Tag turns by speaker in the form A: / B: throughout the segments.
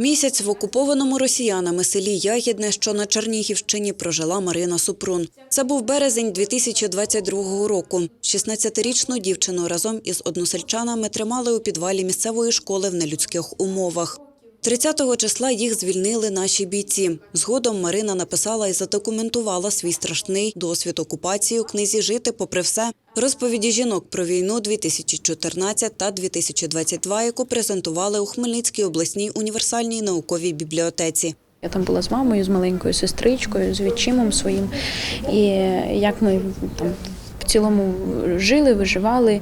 A: Місяць в окупованому росіянами селі Ягідне, що на Чернігівщині, прожила Марина Супрун. Це був березень 2022 року. 16-річну дівчину разом із односельчанами тримали у підвалі місцевої школи в нелюдських умовах. 30-го числа їх звільнили наші бійці. Згодом Марина написала і задокументувала свій страшний досвід окупації у книзі Жити попри все. Розповіді жінок про війну 2014 та 2022, яку презентували у Хмельницькій обласній універсальній науковій бібліотеці.
B: Я там була з мамою, з маленькою сестричкою, з відчимом своїм. І як ми там цілому жили, виживали.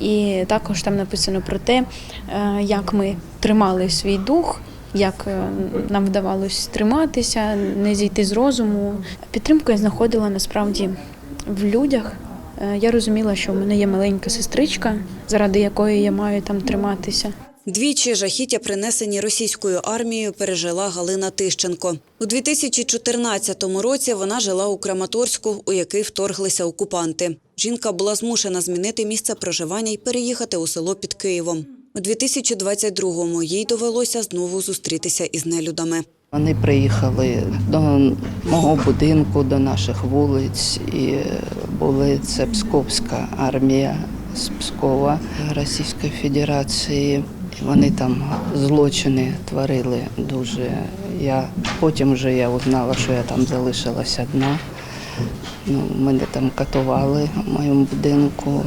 B: І також там написано про те, е, як ми тримали свій дух. Як е, нам вдавалося триматися, не зійти з розуму. Підтримку я знаходила насправді в людях. Е, Я розуміла, що в мене є маленька сестричка, заради якої я маю там триматися.
A: Двічі жахіття, принесені російською армією, пережила Галина Тищенко. У 2014 році вона жила у Краматорську, у який вторглися окупанти. Жінка була змушена змінити місце проживання і переїхати у село під Києвом. У 2022-му їй довелося знову зустрітися із нелюдами.
C: Вони приїхали до мого будинку, до наших вулиць, і були це Псковська армія з Пскова Російської Федерації. Вони там злочини творили дуже. Я потім вже я узнала, що я там залишилась одна. Ну, мене там катували в моєму будинку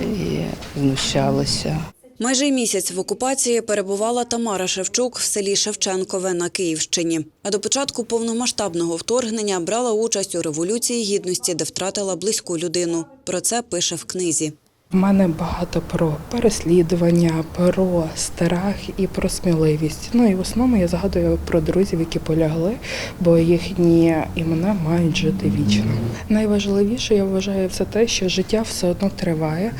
C: і знущалися.
A: Майже місяць в окупації перебувала Тамара Шевчук в селі Шевченкове на Київщині. А до початку повномасштабного вторгнення брала участь у революції гідності, де втратила близьку людину. Про це пише в книзі.
D: В мене багато про переслідування, про страх і про сміливість. Ну і в основному я згадую про друзів, які полягли, бо їхні імена мають жити вічно. Найважливіше я вважаю це те, що життя все одно триває,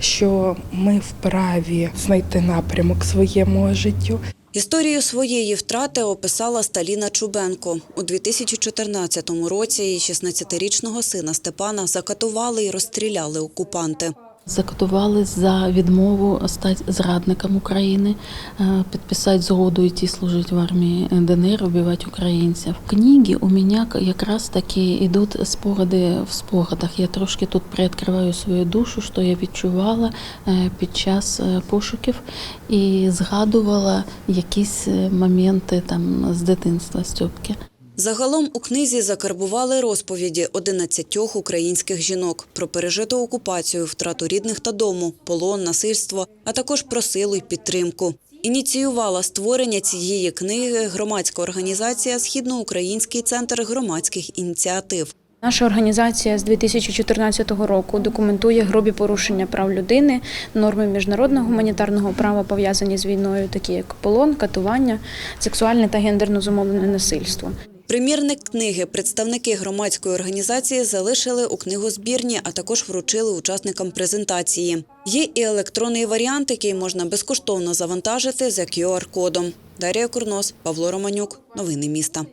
D: що ми вправі знайти напрямок своєму життю.
A: Історію своєї втрати описала Сталіна Чубенко. У 2014 році її 16-річного сина Степана закатували і розстріляли окупанти.
E: Закатували за відмову стати зрадником України, е, підписати згоду йти служити в армії ДНР, вбивати українців. В книгі у мене якраз таки йдуть спогади в спогадах. Я трошки тут приоткриваю свою душу, що я відчувала е, під час е, пошуків і згадувала якісь моменти там з дитинства Стьопки.
A: Загалом у книзі закарбували розповіді 11 українських жінок про пережиту окупацію, втрату рідних та дому, полон, насильство, а також про силу й підтримку. Ініціювала створення цієї книги громадська організація Східноукраїнський центр громадських ініціатив.
B: Наша організація з 2014 року документує грубі порушення прав людини, норми міжнародного гуманітарного права пов'язані з війною, такі як полон, катування, сексуальне та гендерно зумовлене насильство.
A: Примірник книги представники громадської організації залишили у книгозбірні, а також вручили учасникам презентації. Є і електронний варіант, який можна безкоштовно завантажити за QR-кодом. Дарія Курнос, Павло Романюк. Новини міста.